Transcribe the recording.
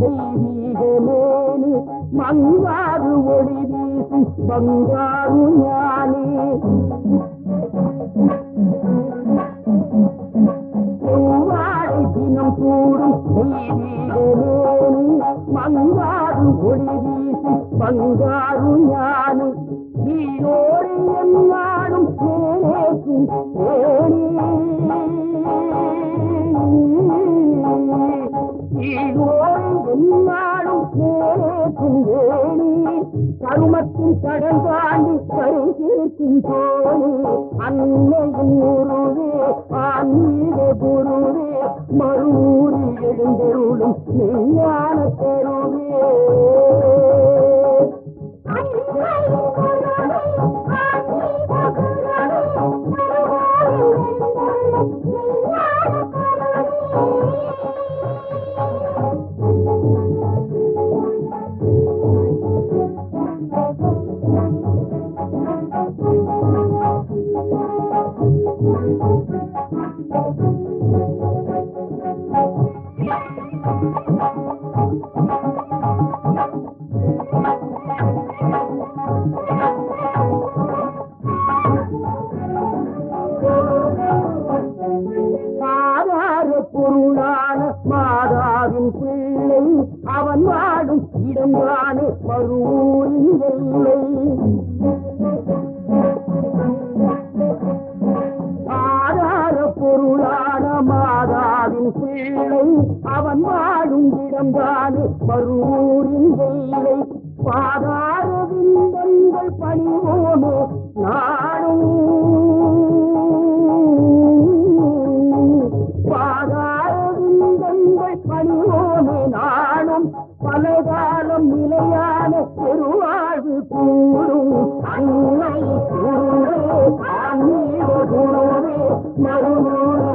கூடும் தெய்வீக மங்காறு ஒளி வீசி பங்காறு ஞானி. செவ்வாடை தினம் கூடும் தெய்வீக மேனி மங்காறு ஒளி வீசி பங்காறு ஞானி. ஈரோடு என்னாடும் மேலேக்கும் மேலேக்கும் வேணி கருமத்தின் கடல் தாண்டி கருத்திருக்கும் தோணி அன்னையின் உருவே ஆன்மீக குருவே மறுவூரி எழுந்தருளும் நெய்யா பொருளான மாதாவின் பிள்ளை அவன் வாடும் இடம்தானே மறுவூரின் எல்லை. இல்லை அவன் வாழும் இடம்தானே மறுவூரின் இல்லை பாதாரவின் பெண்கள் பணிவோமே நானும் பாதாரவின் பெண்கள் பணிவோமே நானும் பலகாலம் நிலையான பெருவாழ்வு கூடும் அன்னை குருவே அன்னீடு குருவே மறுநூறு